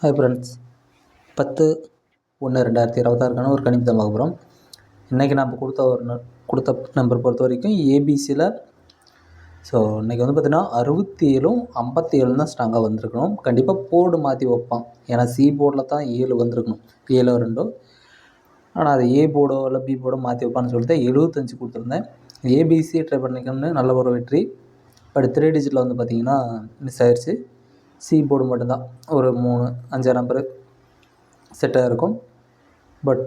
Hi friends பத்து ஒன்று ரெண்டாயிரத்தி இருபத்தாறுக்கான ஒரு கணிப்பு தான் பார்க்க போகிறோம் இன்றைக்கி நம்ம கொடுத்த ஒரு ந- கொடுத்த நம்பர் பொறுத்த வரைக்கும் ஏபிசியில் ஸோ இன்றைக்கி வந்து பார்த்திங்கன்னா அறுபத்தி ஏழும் ஐம்பத்தி ஏழும் தான் ஸ்ட்ராங்காக வந்திருக்கணும். கண்டிப்பாக போர்டு மாற்றி வைப்பான். ஏன்னா சி போர்டில் தான் ஏழு வந்திருக்கணும். ஏழோ ரெண்டோ. ஆனால் அது ஏ போர்டோ இல்லை பி போர்டோ மாற்றி வைப்பான்னு சொல்லிட்டு எழுபத்தஞ்சு கொடுத்துருந்தேன். ஏபிசி ட்ரை பண்ணிக்கணும்னு நல்ல ஒரு வெற்றி. பட் த்ரீ டிஜிட்டில் வந்து பார்த்திங்கன்னா மிஸ் ஆயிடுச்சு சி போர்டு மட்டும்தான். ஒரு மூணு அஞ்சாறு நம்பரு செட்டாக இருக்கும். பட்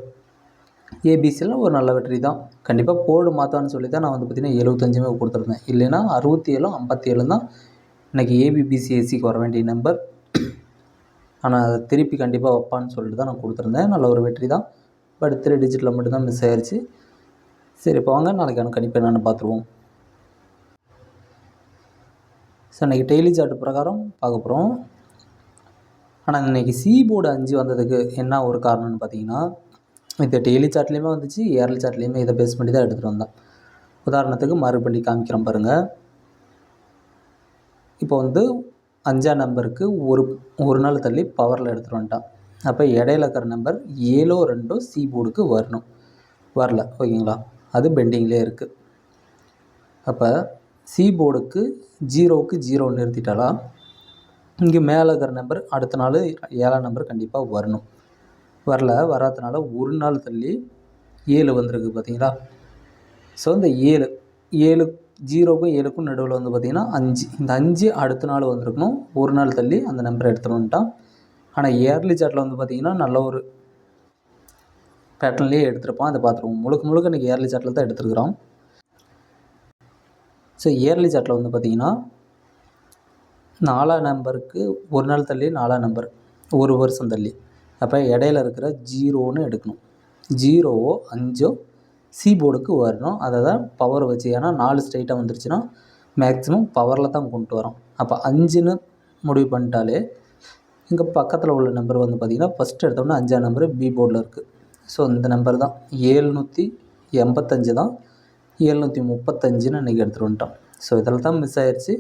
ஏபிசியில் ஒரு நல்ல வெற்றி தான். கண்டிப்பாக போர்டு மாற்றான்னு சொல்லி தான் நான் வந்து பார்த்திங்கன்னா எழுபத்தஞ்சுமே கொடுத்துருந்தேன். இல்லைன்னா அறுபத்தி ஏழும் ஐம்பத்தி ஏழும் தான் எனக்கு ஏபிபிசிஎஸ்சிக்கு வர வேண்டிய நம்பர் ஆனால் அதை திருப்பி கண்டிப்பாக வைப்பான்னு சொல்லிட்டு தான் நான் கொடுத்துருந்தேன். நல்ல ஒரு வெற்றி தான். பட் த்ரீ டிஜிட்டில் மட்டும்தான் மிஸ் ஆயிடுச்சு சரி இப்போ வாங்க. நாளைக்கான கண்டிப்பாக என்னென்னு பார்த்துருவோம். ஸோ இன்றைக்கி டெய்லி சார்ட் பிரகாரம் பார்க்க போகிறோம் ஆனால் இன்றைக்கி சி போர்டு அஞ்சு வந்ததுக்கு என்ன ஒரு காரணம்னு பார்த்தீங்கன்னா இது டெய்லி சார்ட்லேயுமே வந்துச்சு ஏர்லி சார்ட்லேயுமே இதை பேஸ் பண்ணி தான் எடுத்துகிட்டு வந்தேன் உதாரணத்துக்கு மறுபடி காமிக்கிறோம் பாருங்கள் இப்போ வந்து அஞ்சாம் நம்பருக்கு ஒரு ஒரு நாள் தள்ளி பவரில் எடுத்துகிட்டு வந்துட்டான். அப்போ இடையில இருக்கிற நம்பர் ஏழோ ரெண்டோ சி போர்டுக்கு வரணும். வரல ஓகேங்களா? அது பெண்டிங்லேயே இருக்குது அப்போ சி போர்டுக்கு ஜீரோவுக்கு ஜீரோ நிறுத்திட்டாலா இங்கே மேலே இருக்கிற நம்பர் அடுத்த நாள் ஏழாம் நம்பர் கண்டிப்பாக வரணும். வரல வராதனால ஒரு நாள் தள்ளி ஏழு வந்திருக்கு பார்த்தீங்களா ஸோ இந்த ஏழு ஏழு ஜீரோக்கும் ஏழுக்கும் நடுவில் வந்து பார்த்திங்கன்னா அஞ்சு. இந்த அஞ்சு அடுத்த நாள் வந்திருக்கணும். ஒரு நாள் தள்ளி அந்த நம்பரை எடுத்துகிட்டு ஆனால் இயர்லி சார்ட்டில் வந்து பார்த்திங்கன்னா நல்ல ஒரு பேட்டர்ன்லேயே எடுத்திருப்பான். அதை பார்த்துருவோம். முழுக்க முழுக்க இன்றைக்கி இயர்லி சார்ட்டில் தான் எடுத்துருக்குறோம் ஸோ இயர்லி சார்ட்டில் வந்து பார்த்திங்கன்னா நாலாம் நம்பருக்கு ஒரு நாள் தள்ளி நாலாம் நம்பர் ஒரு வருஷம் தள்ளி. அப்போ இடையில இருக்கிற ஜீரோன்னு எடுக்கணும். ஜீரோவோ அஞ்சோ சி போர்டுக்கு வரணும். அதை தான் பவர் வச்சு ஏன்னா நாலு ஸ்ட்ரைட்டாக வந்துருச்சுன்னா மேக்ஸிமம் பவரில் தான் கொண்டு வரோம். அப்போ அஞ்சுன்னு முடிவு பண்ணிட்டாலே இங்கே பக்கத்தில் உள்ள நம்பர் வந்து பார்த்திங்கன்னா ஃபஸ்ட்டு எடுத்தோம்னா அஞ்சாம் நம்பர் பி போர்டில் இருக்குது ஸோ இந்த நம்பர் தான். ஏழ்நூற்றி எண்பத்தஞ்சு தான் ஏழ்நூற்றி முப்பத்தஞ்சுன்னு இன்றைக்கி எடுத்துகிட்டு வந்துட்டோம். ஸோ இதில் தான் மிஸ் ஆயிடுச்சு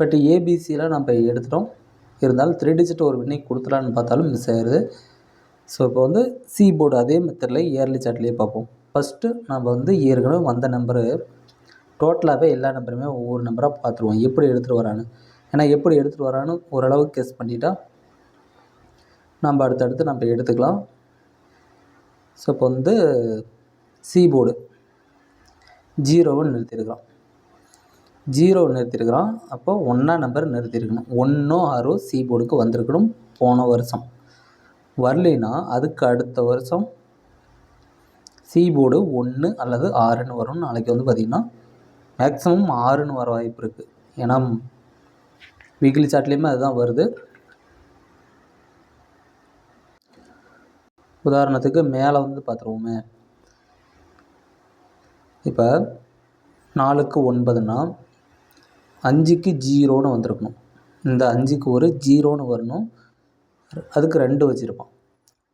பட் ஏபிசியில் நம்ம எடுத்துட்டோம். இருந்தாலும் த்ரீ டிஜிட் ஒரு வின்னிங் கொடுத்துலான்னு பார்த்தாலும் மிஸ் ஆயிடுது ஸோ இப்போ வந்து சி போர்டு அதே மெத்தடில் இயர்லி சார்ட்லேயே பார்ப்போம். ஃபஸ்ட்டு நம்ம வந்து ஏற்கனவே வந்த நம்பரு டோட்டலாகவே எல்லா நம்பருமே ஒவ்வொரு நம்பராக பார்த்துருவோம். எப்படி எடுத்துகிட்டு வரான்னு. ஏன்னா எப்படி எடுத்துகிட்டு வரான்னு ஓரளவுக்கு கெஸ் பண்ணிட்டா நம்ம அடுத்தடுத்து நம்ம எடுத்துக்கலாம். ஸோ இப்போ வந்து சி போர்டு ஜீரோவை நிறுத்தியிருக்கிறோம் ஜீரோ நிறுத்தியிருக்கிறோம் அப்போ ஒன்றா நம்பர் நிறுத்தியிருக்கணும் ஒன்றோ ஆறோ சி போர்டுக்கு வந்திருக்கணும் போன வருஷம். வரலைன்னா அதுக்கு அடுத்த வருஷம் சி போர்டு ஒன்று அல்லது ஆறுன்னு வரும். நாளைக்கு வந்து பார்த்திங்கன்னா மேக்ஸிமம் ஆறுன்னு வர வாய்ப்பு இருக்குது ஏன்னா வீக்லி சார்ட்லேயுமே அதுதான் வருது. உதாரணத்துக்கு மேலே வந்து பார்த்துருவோமே. இப்போ நாலுக்கு ஒன்பதுன்னா அஞ்சுக்கு ஜீரோன்னு வந்திருக்கணும். இந்த அஞ்சுக்கு ஒரு ஜீரோன்னு வரணும். அதுக்கு ரெண்டு வச்சுருப்பான்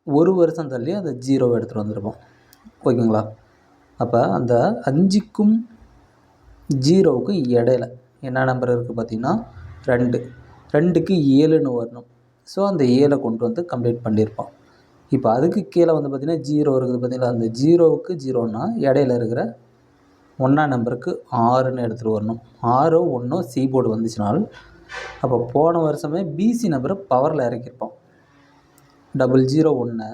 ஒரு வருஷம் தள்ளி அந்த ஜீரோவை எடுத்துகிட்டு வந்திருப்பான் ஓகேங்களா? அப்போ அந்த அஞ்சுக்கும் ஜீரோவுக்கும் இடையில என்ன நம்பர் இருக்குது பார்த்திங்கன்னா ரெண்டு. ரெண்டுக்கு ஏழுன்னு வரணும். ஸோ அந்த ஏழை கொண்டு வந்து கம்ப்ளீட் பண்ணியிருப்பான் இப்போ அதுக்கு கீழே வந்து பார்த்திங்கன்னா ஜீரோ இருக்குது பார்த்திங்களா அந்த ஜீரோவுக்கு ஜீரோன்னா இடையில இருக்கிற ஒன்றாம் நம்பருக்கு ஆறுன்னு எடுத்துகிட்டு வரணும். ஆறோ ஒன்றோ சி போர்டு வந்துச்சுனால் அப்போ போன வருஷமே பிசி நம்பரை பவரில் இறக்கியிருப்போம். டபுள் ஜீரோ ஒன்று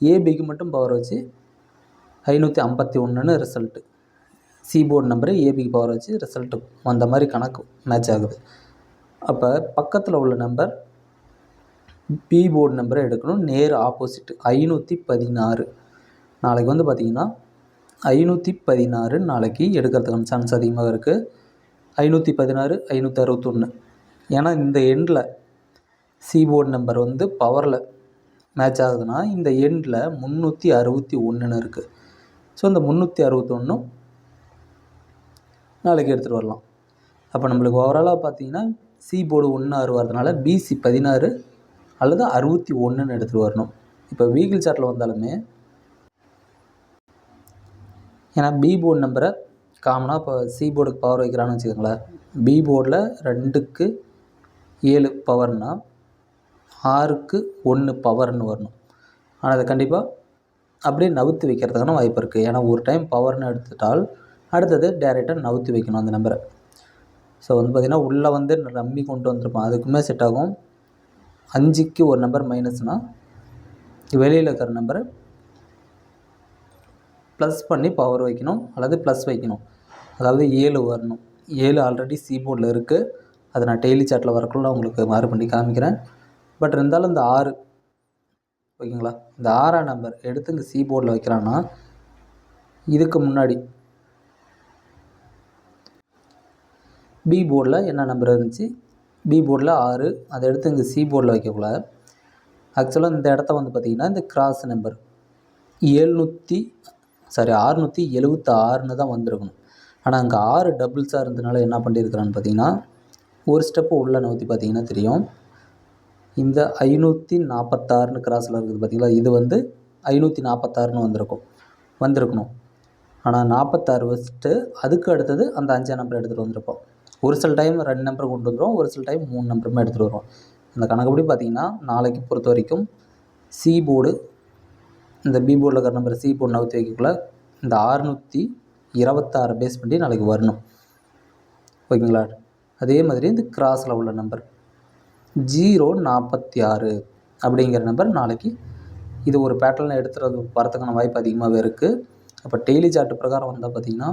ஏபிக்கு மட்டும் பவர் வச்சு ஐநூற்றி ஐம்பத்தி ஒன்றுன்னு ரிசல்ட்டு சி போர்டு நம்பரு ஏபிக்கு பவர் வச்சு ரிசல்ட்டு அந்த மாதிரி கணக்கு மேட்ச் ஆகுது. அப்போ பக்கத்தில் உள்ள நம்பர் பி போர்டு நம்பரை எடுக்கணும். நேர் ஆப்போசிட் ஐநூற்றி பதினாறு. நாளைக்கு வந்து பார்த்திங்கன்னா ஐநூற்றி பதினாறு நாளைக்கு எடுக்கிறதுக்கான சான்ஸ் அதிகமாக இருக்குது ஐநூற்றி பதினாறு ஐநூற்றி அறுபத்தொன்று ஏன்னா இந்த எண்டில் சிபோர்டு நம்பர் வந்து பவரில் மேட்ச் ஆகுதுன்னா இந்த எண்டில் முந்நூற்றி அறுபத்தி ஒன்றுன்னு இருக்குது ஸோ இந்த முந்நூற்றி அறுபத்தொன்றும் நாளைக்கு எடுத்துகிட்டு வரலாம். அப்போ நம்மளுக்கு ஓவராலாக பார்த்தீங்கன்னா சி போர்டு ஒன்று ஆறு வரதுனால பிசி பதினாறு அல்லது அறுபத்தி ஒன்றுன்னு எடுத்துகிட்டு வரணும். இப்போ வீக்கிள் சார்ட்டில் வந்தாலுமே ஏன்னா பி போர்டு நம்பரை காமனாக இப்போ சி போர்டுக்கு பவர் வைக்கிறான்னு வச்சுக்கோங்களேன். பி போர்டில் ரெண்டுக்கு ஏழு பவர்னால் ஆறுக்கு ஒன்று பவர்னு வரணும். ஆனால் அதை கண்டிப்பாக அப்படியே நவுத்து வைக்கிறதுக்கான வாய்ப்பு இருக்குது ஏன்னா ஒரு டைம் பவர்னு எடுத்துட்டால் அடுத்தது டேரெக்டாக நவுத்து வைக்கணும் அந்த நம்பரை ஸோ வந்து பார்த்திங்கன்னா உள்ளே வந்து ரம்மி கொண்டு வந்திருப்போம். அதுக்குமே செட் ஆகும். அஞ்சுக்கு ஒரு நம்பர் மைனஸ்னால் வெளியில் இருக்கிற நம்பரை ப்ளஸ் பண்ணி பவர் வைக்கணும் அல்லது ப்ளஸ் வைக்கணும். அதாவது ஏழு வரணும். ஏழு ஆல்ரெடி சி போர்டில் இருக்குது அதை நான் டெய்லி சாட்டில் வரக்குள்ள உங்களுக்கு மாறு பண்ணி காமிக்கிறேன். பட் இருந்தாலும் இந்த ஆறு ஓகேங்களா? இந்த ஆறாம் நம்பர் எடுத்து இங்கே சி போர்டில் வைக்கிறான்னா இதுக்கு முன்னாடி பி போர்டில் என்ன நம்பர் இருந்துச்சு? பி போர்டில் ஆறு. அதை எடுத்து இங்கே சி போர்டில் வைக்கக்கூடாது ஆக்சுவலாக இந்த இடத்த வந்து பார்த்திங்கன்னா இந்த கிராஸ் நம்பர் ஏழ்நூற்றி சாரி ஆறுநூற்றி எழுபத்தாறுன்னு தான் வந்திருக்கணும். ஆனால் அங்கே ஆறு டபுள்ஸாக இருந்ததுனால என்ன பண்ணியிருக்கிறான்னு பார்த்தீங்கன்னா ஒரு ஸ்டெப்பு உள்ளே நோற்றி பார்த்தீங்கன்னா தெரியும். இந்த ஐநூற்றி நாற்பத்தாறுன்னு கிராஸில் இருக்குது பார்த்தீங்களா இது வந்து ஐநூற்றி நாற்பத்தாறுன்னு வந்திருக்கும். வந்திருக்கணும். ஆனால் நாற்பத்தாறு வச்சுட்டு அதுக்கு அடுத்தது அந்த அஞ்சாம் நம்பர் எடுத்துகிட்டு வந்திருப்போம். ஒரு சில டைம் ரெண்டு நம்பர் கொண்டு வந்துடும் ஒரு சில டைம் மூணு நம்பருமே எடுத்துகிட்டு வருவோம். அந்த கணக்குப்படி பார்த்திங்கன்னா நாளைக்கு பொறுத்த வரைக்கும் சி போர்டு இந்த பி போர்டில் இருக்கிற நம்பர் சி போர்டு நகர்த்தி வைக்கக்குள்ள இந்த ஆறுநூற்றி இருபத்தாறு பேஸ் பண்ணி நாளைக்கு வரணும். ஓகேங்களா? அதே மாதிரி இந்த கிராஸில் உள்ள நம்பர் ஜீரோ நாற்பத்தி ஆறு அப்படிங்கிற நம்பர் நாளைக்கு இது ஒரு பேட்டர்னில் எடுத்துகிறது வரத்துக்கான வாய்ப்பு அதிகமாகவே இருக்குது அப்போ டெய்லி சார்ட் பிரகாரம் வந்தால் பார்த்திங்கன்னா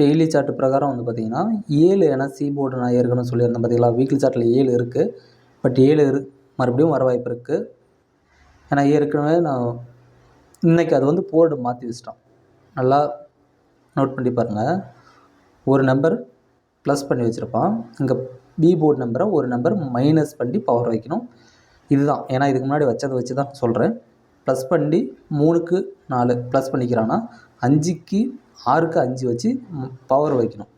டெய்லி சார்ட் பிரகாரம் வந்து பார்த்திங்கன்னா ஏழு ஏன்னா சி போர்டு நான் ஏற்கனவே சொல்லியிருந்தேன் பார்த்தீங்களா வீக்லி சார்ட்டில் ஏழு இருக்குது பட் ஏழு இரு மறுபடியும் வர வாய்ப்பு இருக்குது ஏன்னா ஏற்கனவே நான் இன்றைக்கி அது வந்து போர்டு மாற்றி வச்சிட்டோம். நல்லா நோட் பண்ணி பாருங்கள் ஒரு நம்பர் ப்ளஸ் பண்ணி வச்சுருப்பான். இங்கே பி போர்டு நம்பரை ஒரு நம்பர் மைனஸ் பண்ணி பவர் வைக்கணும். இதுதான். ஏன்னா இதுக்கு முன்னாடி வச்சதை வச்சு தான் சொல்கிறேன் ப்ளஸ் பண்ணி மூணுக்கு நாலு ப்ளஸ் பண்ணிக்கிறான்னா அஞ்சுக்கு ஆறுக்கு அஞ்சு வச்சு பவர் வைக்கணும்.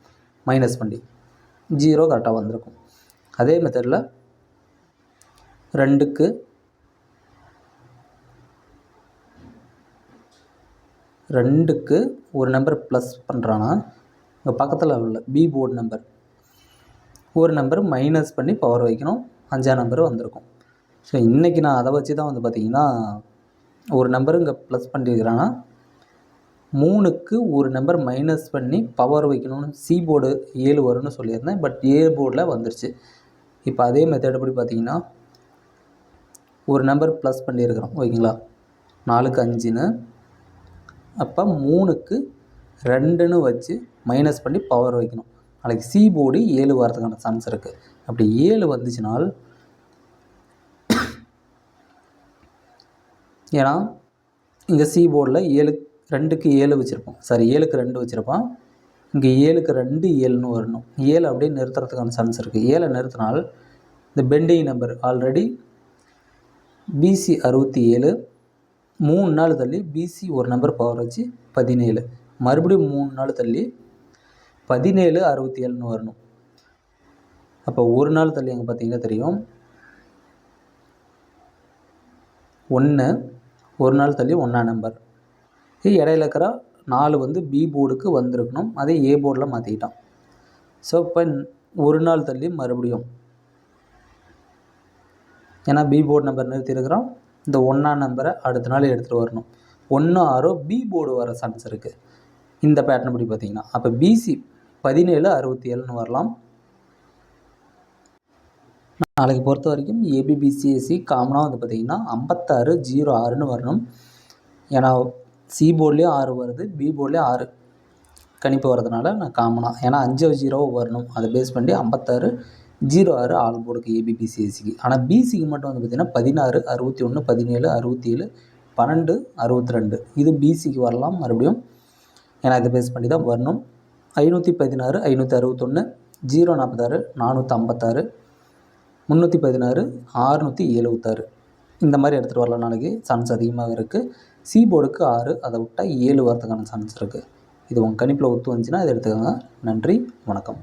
மைனஸ் பண்ணி. ஜீரோ கரெக்டாக வந்திருக்கும். அதே மெத்தடில் ரெண்டுக்கு ரெண்டுக்கு ஒரு நம்பர் ப்ளஸ் பண்ணுறான்னா இங்கே பக்கத்தில் உள்ள பி போர்டு நம்பர் ஒரு நம்பர் மைனஸ் பண்ணி பவர் வைக்கணும். அஞ்சாம் நம்பர் வந்திருக்கும். ஸோ இன்றைக்கி நான் அதை வச்சு தான் வந்து பார்த்திங்கன்னா ஒரு நம்பர் இங்கே ப்ளஸ் பண்ணியிருக்கிறான்னா மூணுக்கு ஒரு நம்பர் மைனஸ் பண்ணி பவர் வைக்கணும்னு சி போர்டு ஏழு வரும்னு சொல்லியிருந்தேன். பட் ஏ போர்டில் வந்துருச்சு. இப்போ அதே மெத்தட் படி பார்த்தீங்கன்னா ஒரு நம்பர் ப்ளஸ் பண்ணியிருக்கிறோம். ஓகேங்களா? நாலுக்கு அஞ்சுன்னு. அப்போ மூணுக்கு ரெண்டுன்னு வச்சு மைனஸ் பண்ணி பவர் வைக்கணும். நாளைக்கு சி போர்டு ஏழு வரதுக்கான சான்ஸ் இருக்குது அப்படி ஏழு வந்துச்சுனால் ஏன்னா இங்கே சி போர்டில் ஏழு ரெண்டுக்கு ஏழு வச்சுருப்போம். சாரி ஏழுக்கு ரெண்டு வச்சுருப்போம். இங்கே ஏழுக்கு ரெண்டு ஏழுன்னு வரணும். ஏழு அப்படியே நிறுத்துறதுக்கான சான்ஸ் இருக்குது ஏழை நிறுத்தினால் இந்த பெண்டிங் நம்பர் ஆல்ரெடி பிசி அறுபத்தி ஏழு மூணு நாள் தள்ளி பிசி ஒரு நம்பர் பவர் வச்சு பதினேழு. மறுபடியும் மூணு நாள் தள்ளி பதினேழு அறுபத்தி ஏழுன்னு வரணும். அப்போ ஒரு நாள் தள்ளி அங்கே பார்த்தீங்கன்னா தெரியும். ஒன்று ஒரு நாள் தள்ளி ஒன்றா நம்பர் இடையில இருக்கிற நாலு வந்து பி போர்டுக்கு வந்திருக்கணும். அதே ஏ போர்டில் மாற்றிக்கிட்டான் ஸோ இப்போ ஒரு நாள் தள்ளி மறுபடியும் ஏன்னா பி போர்டு நம்பர் நிறுத்தியிருக்கிறோம். இந்த ஒன்றாம் நம்பரை அடுத்த நாள் எடுத்துகிட்டு வரணும். ஒன்று ஆறோ பி போர்டு வர சான்ஸ் இருக்குது இந்த பேட்டர்ன் படி பார்த்தீங்கன்னா. அப்போ பிசி பதினேழு அறுபத்தி ஏழுன்னு வரலாம். நாளைக்கு பொறுத்த வரைக்கும் ஏபிபிசிஎஸ்சி காமனாக வந்து பார்த்திங்கன்னா ஐம்பத்தாறு ஜீரோ ஆறுன்னு வரணும். ஏன்னா சி போர்ட்லேயும் ஆறு வருது பி போர்ட்லேயும் ஆறு கணிப்பு வரதுனால நான் காமனாக ஏன்னா அஞ்சு ஜீரோ வரணும். அதை பேஸ் பண்ணி ஐம்பத்தாறு ஜீரோ ஆறு ஆல் போர்டுக்கு ஏபிபிசிஎஸ்சிக்கு ஆனால் பிசிக்கு மட்டும் வந்து பார்த்திங்கன்னா பதினாறு அறுபத்தி ஒன்று பதினேழு அறுபத்தி ஏழு பன்னெண்டு அறுபத்தி ரெண்டு இது பிசிக்கு வரலாம் மறுபடியும். ஏன்னா இதை பேஸ் பண்ணி தான் வரணும். ஐநூற்றி பதினாறு ஐநூற்றி அறுபத்தொன்று ஜீரோ நாற்பத்தாறு நானூற்றி ஐம்பத்தாறு முந்நூற்றி பதினாறு ஆறுநூற்றி எழுபத்தாறு இந்த மாதிரி எடுத்துகிட்டு வரலாம். நாளைக்கு சான்ஸ் அதிகமாக இருக்குது சி போர்டுக்கு ஆறு அதை விட்டால் ஏழு வரதுக்கான சான்ஸ் இருக்குது இது உங்கள் கணிப்பில் ஒத்து வந்துச்சுன்னா இதை எடுத்துக்கோங்க. நன்றி வணக்கம்.